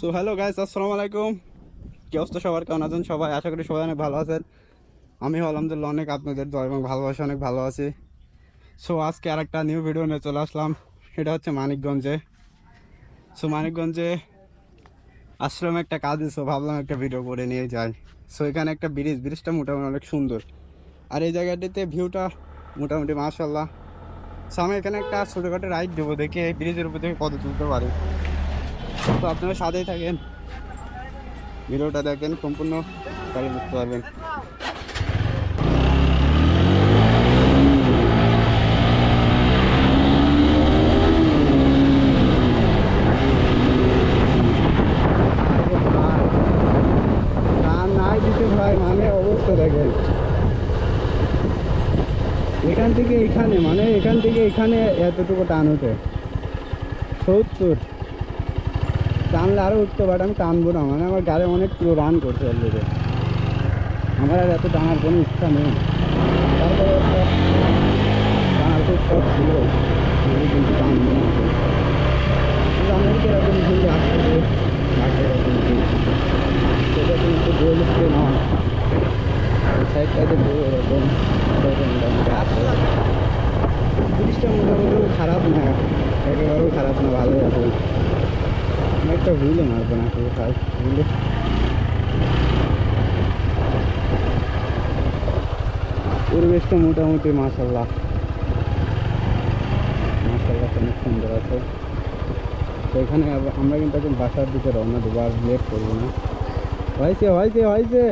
So hello guys আসসালামু আলাইকুম কি অবস্থা সবার? কেমন আছেন সবাই? আশা করি সবাই অনেক ভালো আছেন। আমি আলহামদুলিল্লাহ অনেক আপনাদের দোয়া এবং ভালোবাসা অনেক ভালো আছি। সো আজকে আর একটা নিউ ভিডিও নিয়ে চলে আসলাম। এটা হচ্ছে মানিকগঞ্জে। সো মানিকগঞ্জে আশ্রমে একটা কাজ সো ভাবলাম একটা ভিডিও করে নিয়ে যাই। সো এখানে একটা ব্রিজ ব্রিজটা মোটামুটি অনেক সুন্দর। আর এই জায়গাটিতে ভিউটা মোটামুটি মাশাল্লাহ সো আমি এখানে একটা ছোটোখাটো রাইড দেবো দেখি এই ব্রিজের উপর থেকে কত তুলতে পারি। তো আপনারা সাথেই থাকেন। ভিডিওটা দেখেন, সম্পূর্ণ গাড়ি বুঝতে পারবেন। মানে এখান থেকে এখানে মানে এখান থেকে এখানে এতটুকু টান ওঠে সত্তর। টানলে আরও উঠতে পারে, আমি টানবো না। মানে আমার গাড়ি অনেক পুরো রান করছে অলরেডি আমার আর এত টানার কোনো ইচ্ছা নেই। তারপরে ছিল। কিন্তু টানবো না। কিন্তু আমাদেরকে এরকম কিন্তু আসতে ঘাটে এরকম কিন্তু সেটা কিন্তু বলছে না। সাইডটাতে এরকম এরকম মোটামুটি আছে জিনিসটা মোটামুটি খারাপ না। একেবারেও খারাপ না, ভালোই আছে। আমি একটা হুইলে মারবো না কেউ খাই হুইলে পরিবেশটা মোটামুটি মাসাল্লাহ মাসাল্লাহ অনেক সুন্দর আছে তো এখানে আবার- আমরা কিন্তু এখন বাসার দিকে রওনা দেবো আর লেট করব না হয়েছে হয়েছে হয়েছে